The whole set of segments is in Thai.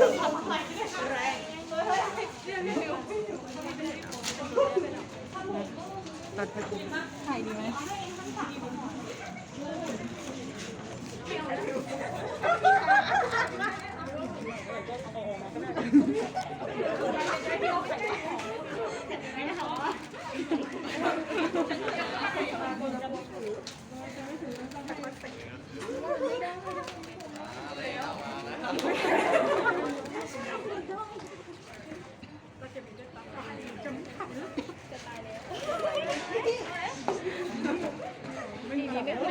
ตัดไปกูถ่ายดีไหม ที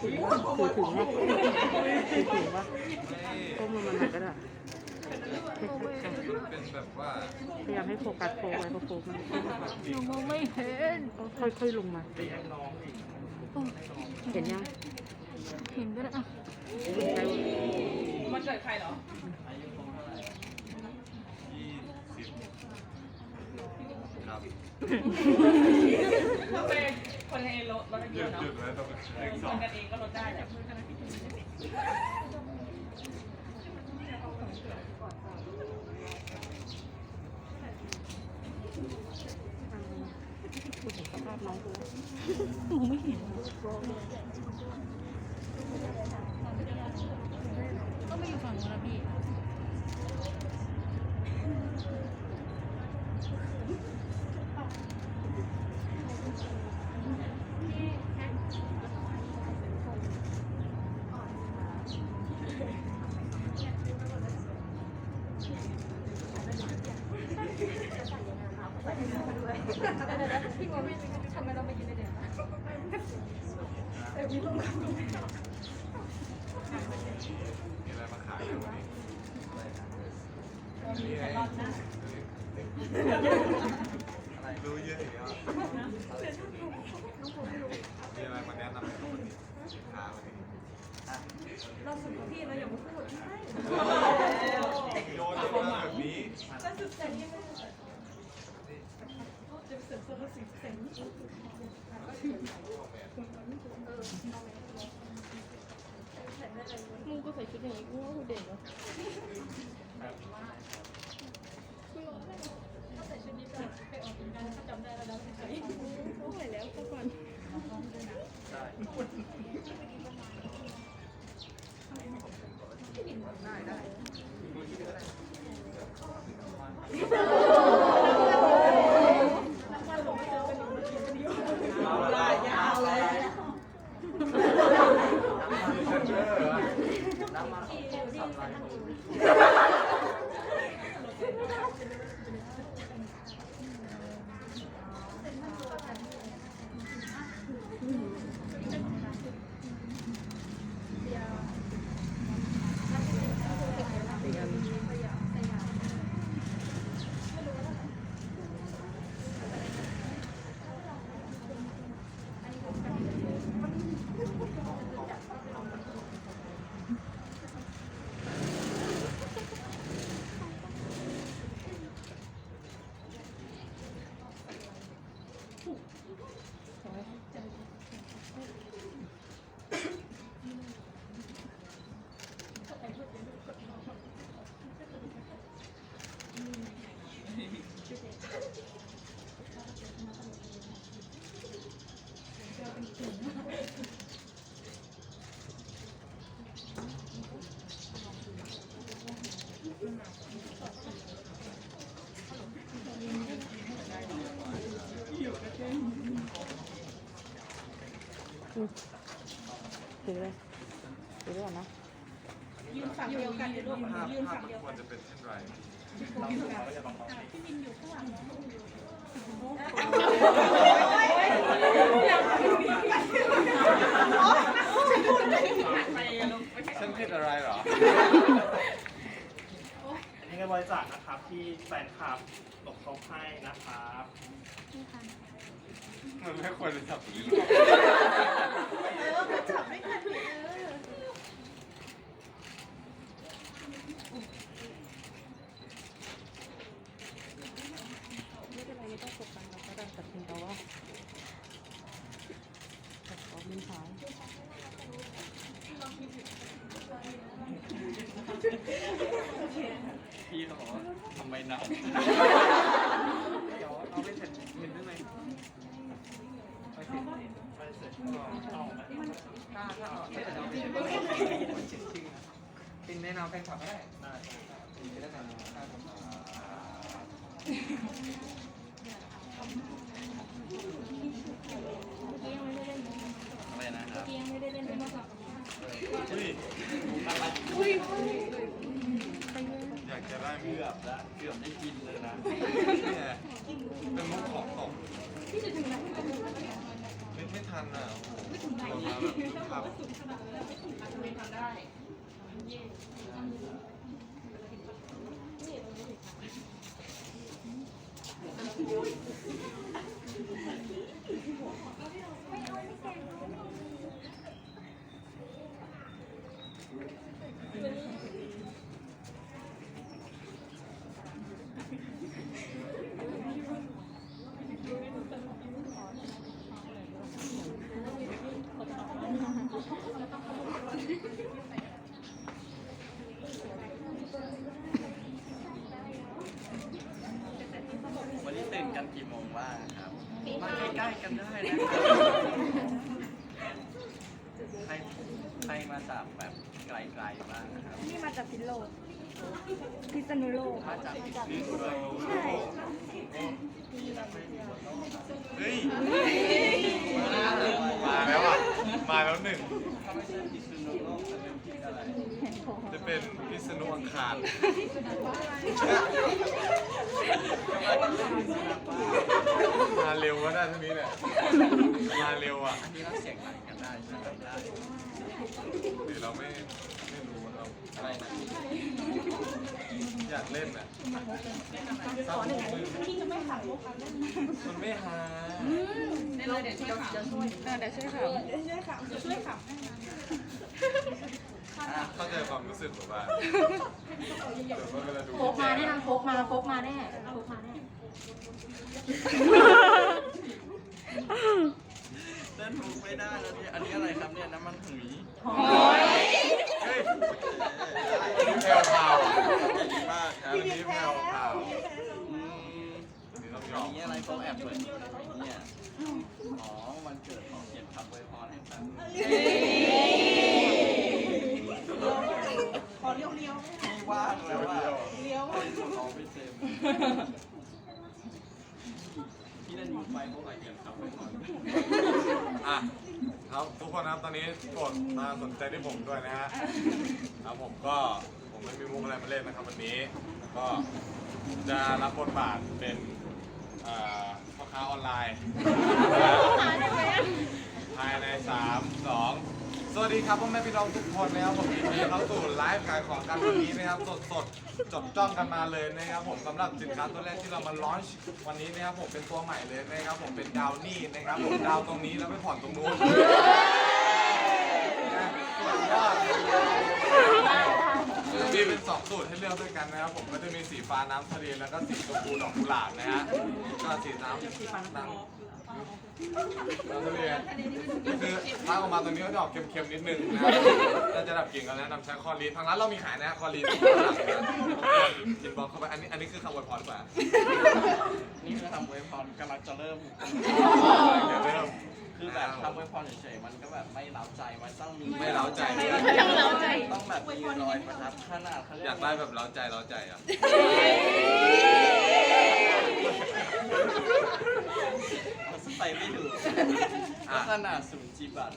ถือถึงว่าถือถึงว่าถือถึงว่าก้มลงมาหน่อยก็ได้เป็นแบบว่าพยายามให้โฟกัสโฟไว้เพราะโฟมันหนูมองไม่เห็นค่อยๆลงมาเห็นยังเห็นก็ได้อะมันเกิดใครเหรอครับ ถ้าเป็นคนในรถรถหเดียุยวดเนาะหยุดไว้ต้องเลขคสองนกันเองก็ลดได้แต่เพื่อนกันพูดถึงสภาพน้องกู หนูไม่เห็นต้องไปอยู่ฝั่งนู้นนะพี่ มีอะไรมาขายกันวันนี้ นี่ไงรู้เยอะอีกแล้วมีอะไรมาแนะนำไหมครับวันนี้สินค้าวันนี้เราฝึกพี่เราอย่ามาพูดโยนมาแบบนี้มึงก็ใส่ชุดอย่างนี้กูว่ากูเด่นเนาะต้อ ถือเลยถือด้วยก่อนนะยืนฝั่งเดียวกันเดี๋ยวลูกภาพยืนภาพฝั่งมันเดียวควรจะเป็นเช่นไรพี่มินอยู่ข้างหลัง ที่แฟนคลับตกทบให้นะครับนี่ค่ะมันไม่ควรจะจับอย่างนี้ เออมันจับไม่ทันเออ ไม่เป็นไรไม่ต้องกดดันเราก็ได้แต่เพียงแต่ว่าแต่ขอเป็นสาย พี่เขาบอกว่าทำไมหนัก เดี๋ยวเราไปเสร็จเห็นได้ไหมไปเสร็จ ไปเสร็จก็เอาไหม ถ้าถ้าเอาเสร็จเราไปเสร็จคนจริงๆนะเป็นแนะนำแฟนคลับก็ได้ได้เป็นแล้วกันถ้าผมอะไรนะครับ เมื่อกี้ยังไม่ได้เล่นเลยมาก่อน อุ้ย อยากจะได้ เกือบละเกือบได้กินเลยนะ เนี่ยเป็นมุกของตกนึกไม่ ทันอะโอ้โหออกมาแบบครับ วันนี้ตื่นกันกี่โมงว่างครับ มาใกล้ๆกันได้นะครับ ใครใครมาจากแบบไกลๆบ้างนะครับนี่มาจากพิษโลกพิษณุโลกมาจากพิษณุโลกใช่เฮ้ยมาแล้วอะมาแล้วหนึ่งถ้าไม่ใช่พิษณุโลกจะเป็นพิษอะไรจะเป็นพิษณุอังคารมาเร็วก็ได้เท่านี้แหละ มาเร็วอะอันนี้เราเสียงไหนกันได้ใช่ไหมได้หรือเราไม่ไม่รู้เราอะไรนะอยากเล่นอะสามหกหนึ่งพี่จะไม่ขับลูกค้าเล่นมันไม่หาเราเดี๋ยวช่วยขับน่าจะช่วยค่ะช่วยขับจะช่วยขับให้นะอะเข้าใจความรู้สึกแบบว่าเดี๋ยวเวลาดูโคกมาแน่นอนโคกมาโคกมาแน่โคกมาแน่ เล่นถูกไม่ได้แล้วเนี่ย อันนี้อะไรครับเนี่ยน้ำมันหุยเฮ้ยแพรวพราวอะดีมากครับอันนี้แพรวพราวอืมอันนี้ต้องยออมย่างนี้อะไรเขาแอบเปิดอยู่ในนี้เนี่ย อ๋อวันเกิดของเขียนคำอวยพรให้ครับขอเลี้ยวเลี้ยวไม่ว่างแล้วอะเลี้ยวเป็นของไม่เต็มที่นั่นมีไฟเขาไหลเขียนคำอวยพร อะครับทุกคนนะครับตอนนี้กดมาสนใจที่ผมด้วยนะฮะครับผมก็ผมไม่มีมุกอะไรมาเล่นนะครับวันนี้แล้วก็จะรับบทบาทเป็นเอ่อพ่อค้าออนไลน์ภายในสามสอง สวัสดีครับพ่อแม่พี่น้องทุกคนนะครับผมยินดีเข้าสู่ไลฟ์ขายของกันวันนี้นะครับสดสดๆจดจ้องกันมาเลยนะครับผมสำหรับสินค้าตัวแรกที่เรามาลอนช์วันนี้นะครับผมเป็นตัวใหม่เลยนะครับผมเป็นดาวนี่นะครับผมดาวตรงนี้แล้วไปผ่อนตรงนู้นมีเป็นสองสูตรให้เลือกด้วยกันนะครับ ผมก็จะมีสีฟ้าน้ำทะเลแล้วก็สีชมพูดอกกุหลาบนะฮะก็สีน้ำสีฟ้าน้ำ น้ำทะเลคือถ้าออกมาตรงนี้ก็จะออกเค็มๆนิดนึงนะครับถ้าจะดับกลิ่นก็แนะนำใช้คอรีนทางร้านเรามีขายนะฮะคอรีนกินบอกเข้าไปอันนี้อันนี้คือคำอวยพรกว่า นี่คือคำอวยพรกำลังจะเริ่มเดี๋ยวเริ่มคือแบบคำอวยพรเฉยๆมันก็แบบไม่เล้าใจมันต้องมีไม่เล้าใจ ต้องเล้าใจ ต้องแบบมีรอยประทับขนาดเขาเรียอยากได้แบบเล้าใจเล้าใจอะ มันสไปไม่ถูกขนาดศูนย์จีบัต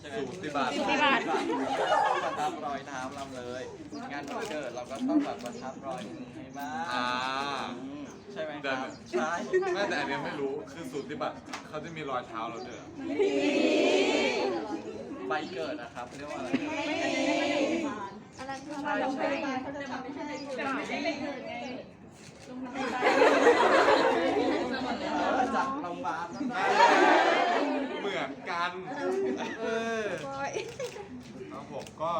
ใช่ไหมสูติบาทสูติบาทต้องประทับรอยเท้าเราเลย งานวันเกิดเราก็ต้องแบบประทับรอยมือให้บ้างอ่าอืมใช่ไหมคเดินรับใช่แม่แต่อันเนี้ยไม่รู้คือสูติบัตรเขาจะมีรอยเท้าเราเจอใบเกิดนะครับเรียกว่าอะไรอะไรใช่ใช่แต่ไม่ใช่แต่ไม่ใช่เลยไงเออ จากโรงพยาบาลเหมือนกันเออครับผมก็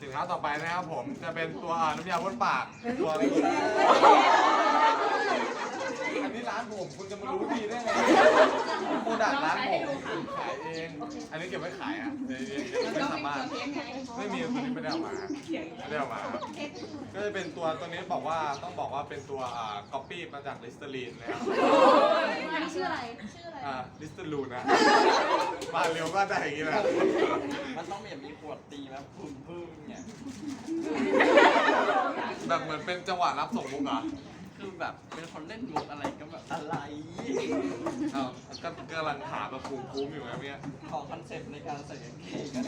สินค้าต่อไปนะครับผมจะเป็นตัวน้ำยาพ่นปากตัวอะไรอันนี้ร้านผมคุณจะมารู้ดีได้ไงโปรดักต์ร้านผมขายเอง อันนี้เก็บไว้ขายอะเดี๋ยวๆไม่สามารถไม่มีตัวนี้ไม่ได้เอามาไม่ได้เอามาครับก็จะเป็นตัวตัวนี้บอกว่าต้องบอกว่าเป็นตัวอ่าก๊อปปี้มาจากลิสเตอรีนนะครับอันนี้ชื่ออะไรอ่าลิสเตอรูนนะมาเร็วก็ได้อย่างนี้แหละมันต้องแบบมีขวดตีแบบพุ่มพึ่งเนี่ยแบบเหมือนเป็นจังหวะรับส่งมุกเหรอ คือแบบเป็นคนเล่นมุกอะไรก็แบบอะไรเอ้าก็กำลังหาแบบภูมิคุ้มอยู่นะเนี่ยขอคอนเซ็ปต์ในการใส่กางเกงกัน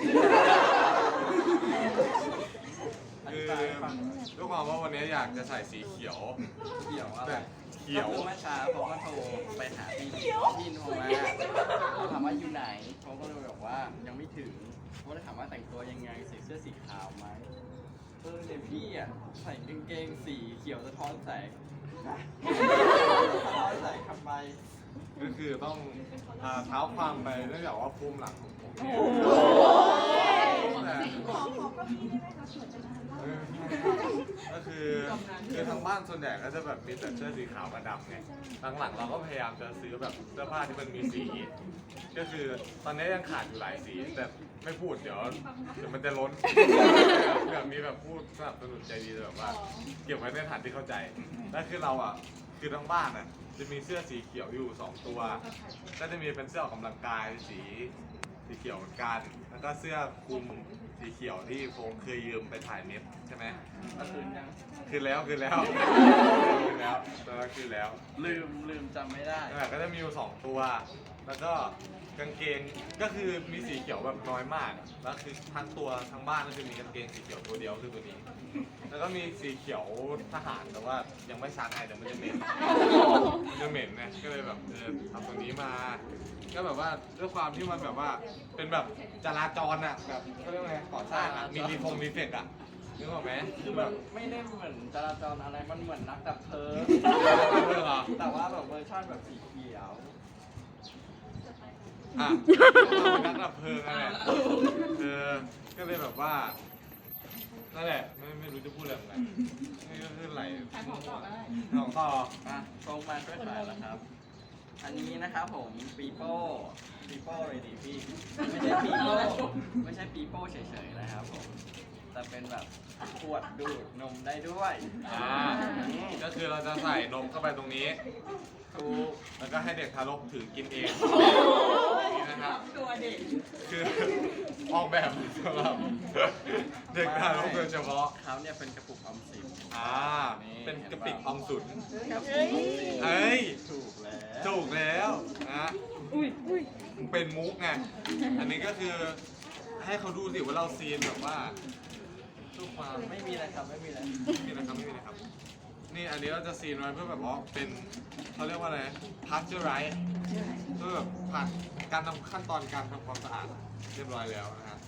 อคืธิอบายให้ฟังด้วยความว่าวันนี้อยากจะใส่สีเขียวเกี่ยวอะไรแต่เขียวก็คือเมื่อเช้าผมก็โทรไปหาพี่พี่โทรมาถามว่าอยู่ไหนผมก็เลยบอกว่ายังไม่ถึงผมก็เลยถามว่าแต่งตัวยังไงใส่เสื้อสีขาวไหมเออเดี๋ยวพี่อะใส่กางเกงสีเขียวสะท้อนแสง สะท้อนแสงทำไมก็คือต้องอ่าเท้าความไปเนื่องจากว่าภูมิหลังของผมเนี่ยแต่เออ ก็คือคือทางบ้านส่วนใหญ่ก็จะแบบมีแต่เสื้อสีขาวกับดำไงหลังๆเราก็พยายามจะซื้อแบบเสื้อผ้าที่มันมีสี ก็คือตอนนี้ยังขาดอยู่หลายสีแต่ไม่พูดเดี๋ยวเดี๋ยวมันจะล้นแบบมีแบบพูดสนับสนุนใจดีแบบว่า เก็บไว้ในฐานที่เข้าใจแล้วคือเราอะคือทั้งบ้านอะจะมีเสื้อสีเขียวอยู่สองตัว ก็จะมีเป็นเสื้อออกกำลังกายสีสีเขียวเหมือนกัน แล้วก็เสื้อคลุม สีเขียวที่โฟงเคยยืมไปถ่ายเน็ตใช่ไหมเมื่อคืนยังคืนแล้วคืนแล้วคืนแล้วตอนนั้นคืนแล้วลืมลืมจำไม่ได้ นั่นแหละก็จะมีอยู่สองตัว แล้วก็กางเกงก็คือมีสีเขียวแบบน้อยมาก แล้วคือทั้งตัวทั้งบ้านก็คือมีกางเกงสีเขียวตัวเดียวคือตัวนี้ แล้วก็มีสีเขียวทหารแต่ว่ายังไม่ซักไงเดี๋ยวมันจะเหม็นมันจะเหม็นนะก็เลยแบบเออทำตรงนี้มา ก็แบบว่าด้วยความที่มันแบบว่าเป็นแบบจราจรอะแบบเขาเรียกว่าไงก่อสร้างอะมีดีฟงดีเฟกต์อะนึกออกไหมคือแบมันบ ไม่ได้เหมือนจราจรอะไร มันเหมือนนักดับเพลิงเออเหรอ แต่ว่าแบบเวอร์ชันแบบสีเขียว อะนักดับเพลิงอะไรเออ ก็เลยแบบว่า นั่นแหละไม่ไม่รู้จะพูดอะไรเหมือนกันนี่ก็คือไหลขายของต่อของต่ออะตรงมาช่วยขายแล้วครับ อันนี้นะครับผมปีโป้ปีโป้เลยดิพี่ ไม่ใช่ปีโป้ไม่ใช่ปีโป้เฉยๆนะครับผมแต่เป็นแบบขวดดูดนมได้ด้วยอ่าก็คือเราจะใส่นมเข้าไปตรงนี้ถูกแล้วก็ให้เด็กทารกถือกินเองนี่นะครับตัวเด็กคือ ออกแบบสำหรับเด็กทารกโดยเฉพาะเขาเนี่ยเป็นกระปุกออมสินอ่าเป็นกระปิกออมสุนกระปุกออมสินเอ้ยถูกแล้วถูกแล้วนะเป็นมุกไงอันนี้ก็คือให้เขาดูสิว่าเราซีนแบบว่าทุกความไม่มีอะไรครับไม่มีอะไรไม่มีนะครับไม่มีนะครับ นี่อันนี้เราจะซีนไว้เพื่อแบบว่าเป็นเขาเรียกว่าอะไรพัชเจอร์ไรท์เพื่อแบบผ่านการทำขั้นตอนการทำความสะอาด เรียบร้อยแล้วนะฮะ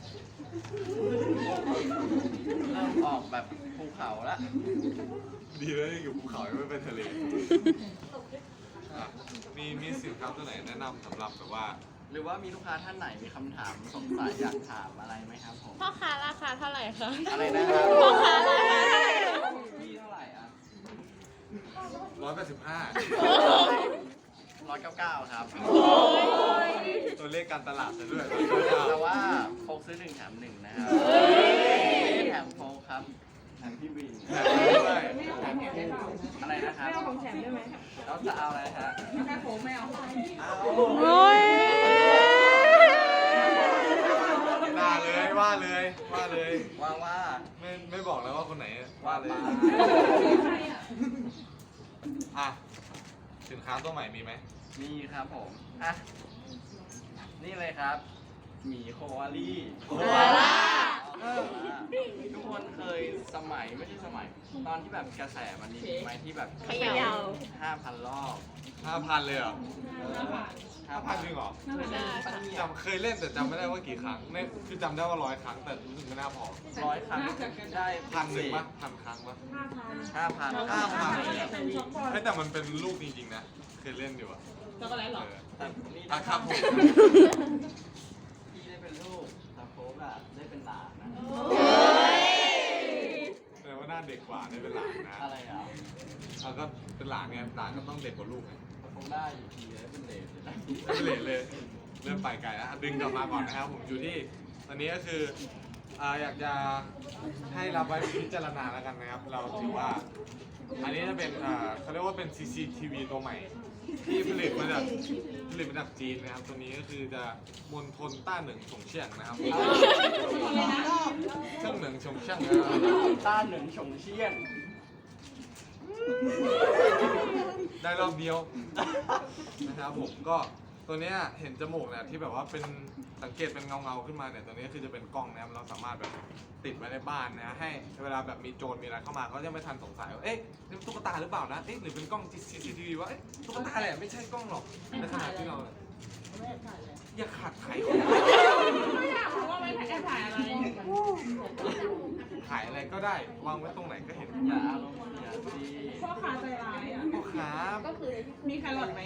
เริ่มออกแบบภูเขาละดีแล้วที่อยู่ภูเขาไม่เป็นทะเลอะมีมีสินค้าตัวไหนแนะนำสำหรับแบบว่า หรือว่ามีลูกค้าท่านไหนมีคำถามสงสัยอยากถามอะไรไหมครับผม พ่อค้าราคาเท่าไหร่คะ อะไรนะครับพ่อค้าราคาพี่เท่าไหร่อะร้อยแปดสิบห้าร้อยเก้าเก้าครับ ตัวเลขการตลาดซะด้วย แต่ว่าโฟกซื้อหนึ่งแถมหนึ่งนะครับไม่แถมโฟกครับแถมพี่วินแถมด้วยอะไรนะครับไม่เอาของแถมได้ไหมเราจะเอาอะไรฮะแค่โฟกไม่เอาเอาโอ้ยด่าเลยว่าเลยว่าเลยว่าว่าไม่ไม่บอกแล้วว่าคนไหนว่าเลยว่าอะสินค้าตัวใหม่มีไหม มีครับผม อะ นี่เลยครับหมีโคอาลี่โคอาล่าอ๋อทุกคนเคยสมัยไม่ใช่สมัย ตอนที่แบบกระแสมันมีไหมที่แบบเขย่า ห้าพันรอบห้าพันเลยเหรอห้าห้าพัพันนจริงเหรอได้ปันค่ะเนี่ยจำเคยเล่นแต่จำไม่ได้ว่ากี่ครั้งไม่คือจำได้ว่าร้อยครั้งแต่รู้สึกไม่น่าพอร้อยครั้งได้พันหนึ่งปะพันครั้งปะห้าพันห้าพันเฮ้ยแต่มันเป็นลูกจริงๆนะ เคยเล่นอยู่อะ ช็อกโกแลตเหรอเออแต่นี่อะครับผม พี่ได้เป็นลูกแต่โฟกอะได้เป็นหลานนะแต่ว่าหน้าเด็กกว่าได้เป็นหลานนะ อะไรอะเอาก็เป็นหลานไงหลานก็ต้องเด็กกว่าลูกไงแต่โฟกได้อยู่ทีได้เป็นเลสเลยนะไม่เลทเลย เริ่มไปไกลแล้วอะดึงกลับมาก่อนนะครับผมอยู่ที่ตอนนี้ก็คืออ่าอยากจะให้รับไว้พิจารณาแล้วกันนะครับ เราถือว่า อันนี้จะเป็นอ่าเขาเรียกว่าเป็น CCTV ตัวใหม่ ที่ผลิตมาจากผลิตมาจากจีนนะครับ ตัวนี้ก็คือจะมณฑลต้าเหนิงฉงเชียงนะครับเชียงเหนิงฉงเชียงนะครับต้าเหนิงฉงเชี่ยนได้รอบเดียวนะครับผมก็ ตัวเนี้ยเห็นจมูกเนี่ยที่แบบว่าเป็นสังเกตเป็นเงาเงาๆขึ้นมาเนี่ยตัวนี้คือจะเป็นกล้องนะครับเราสามารถแบบติดไว้ในบ้านนะให้เวลาแบบมีโจรมีอะไรเข้ามาเขาจะไม่ทันสงสัยว่าเอ๊ะนี่ตุ๊กตาหรือเปล่านะเอ๊ะหรือเป็นกล้อง CCTV วะเอ๊ะตุ๊กตาแหละไม่ใช่กล้องหรอกในขณะที่เราอย่าขัดไขเขาไม่อยากรู้ว่าไม่แอบถ่ายอะไรถ่ายอะไรก็ได้วางไว้ตรงไหนก็เห็นอย่าอารมณ์เสียสิพ่อค้าใจร้ายอะพ่อค้าก็คือมีแครอทไหม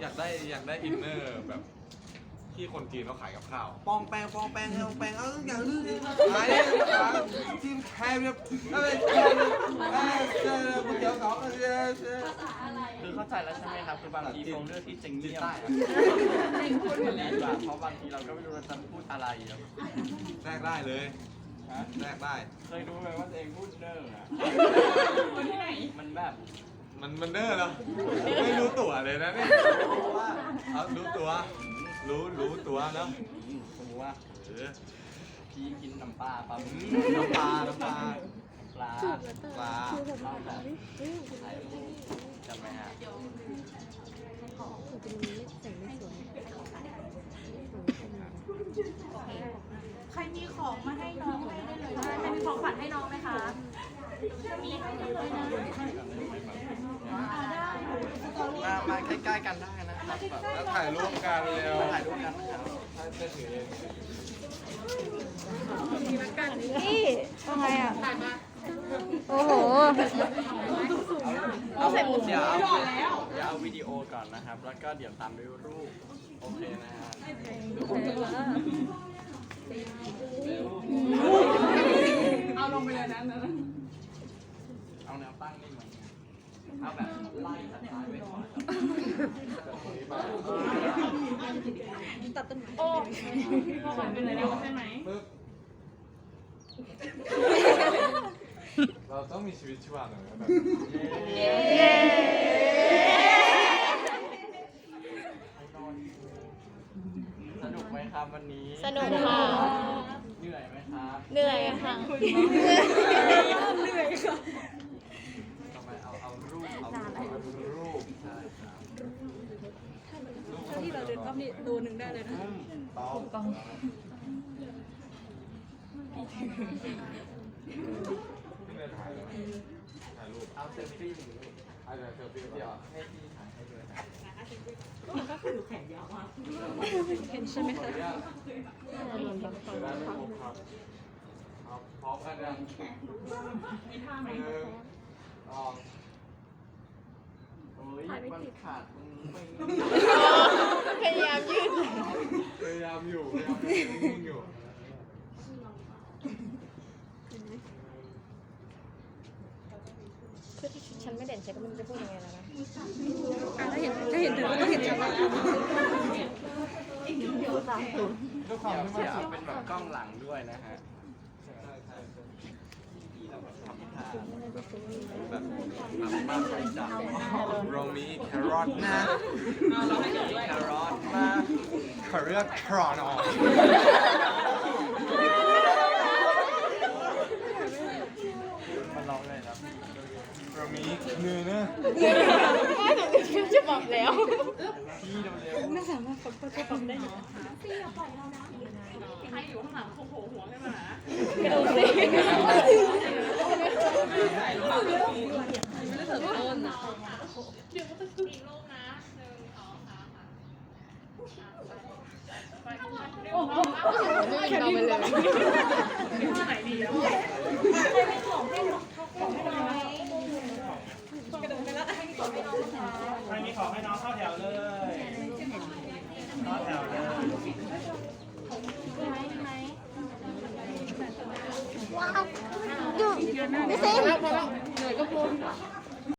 อยากได้อยากได้อินเนอร์แบบที่คนจีนเขาขายกับข้าว ปองแปงปองแปงปองแปงเอาอย่างนี้ขายทีมแคร์แบบเอ้ยเอ้ยเจอก๋วยเตี๋ยวสองเออเจอเจอคือเข้าใจแล้วใช่ไหมครับคือบางทีโฟกเลือกที่จะเงียบใต้อะพูดดีกว่าเพราะบางทีเราก็ไม่รู้เราจะพูดอะไรอะแรกได้เลยฮะแรกได้ เคยรู้ไหมว่าตัวเองพูดเนิ่งอะคนที่ไหนมันแบบ มันมันเนอร์แล้วไม่รู้ตัวเลยนะเนี่ยรู้ว่าเอารู้ตัว รู้รู้ตัวเนาะอืมว่าเออพี่กินน้ำปลาปั๊บอืมน้ำปลาน้ำปลาปลาปลาเราแบบถ่ายจำไหมฮะใครมีของมาให้น้องให้ได้เลยนะใครมีของขวัญให้น้องไหมคะจะมีให้ได้เลยนะ มามาใกล้ๆกันได้นะครับแบบแล้วถ่ายรูปกันเร็วมาถ่ายรูปกันนะครับถ้าจะถือเองนี่อะไรอะ โอ้โห เอาเสร็จเดี๋ยวเอาหล่อแล้วเดี๋ยวเอาวิดีโอก่อนนะครับ แล้วก็เดี๋ยวตามด้วยรูป โอเคนะฮะเอาลงไปเลยนะนะเอาแนวตั้งนี่เหมือนกัน เอาแบบไล่จากซ้ายไปขวาครับโอ้พ่อขวัญเป็นอะไรแล้วใช่ไหมปึ๊บเราต้องมีชีวิตชีวาหน่อยนะแบบเย้สนุกไหมครับวันนี้ สนุกค่ะ เหนื่อยไหมครับ เหนื่อยค่ะทำไมเอาเอารูปเอา รูปใช่ครับที่เราเดินรอบนี้ตัวหนึ่งได้เลยนะต้องตองถ่ายเลยถ่ายรูปเอาเซลฟี่หนึ่งรูปอาจจะเซลฟี่เดี๋ยวให้พี่ถ่ายให้ด้วยนะเห็นใช่ไหมขอคะอนุญาตเดี๋ยวได้ม่ครบครับเอาพร้อมกันยังมีท่าไหม หนึ่งสองโอ้ยมันขาดตรงนี้ไปพยายามยืดพยายามอยู่พยายามนิ่งๆอยู่คือฉันไม่เด่นฉันก็ไม่รู้จะพูดยังไงแล้วนะอะถ้าเห็นถ้าเห็นถึงก็ต้องเห็นชัดว่าด้วยความเดี๋ยวที่มันเดี๋ยวสุดเป็นแบบกล้องหลังด้วยนะฮะใช่ใช่ที่เรา แบบทำท่าแบบแบบมากไปจังเรามีแครอทนะเอาเราให้เดี๋ยวด้วยแครอทมาแครอทครอนออกมันร้องเลยครับเรามีเนื้อนะแม่หนูจะบอกแล้วพี่เร็วๆน่าสามารถคนก็จะทำได้อยู่ใครอยู่ข้างหลังโผล่หัวขึ้นมาหากระโดด สิอีกลูกนะหนึ่งสองสามค่ะไปโอ้โหแค่นี้เลยท่าไหนดีแล้วใครมีของให้น้องเข้าแถวเลยเข้าแถวเลยดูไม่เซ็งเหนื่อยก็พูด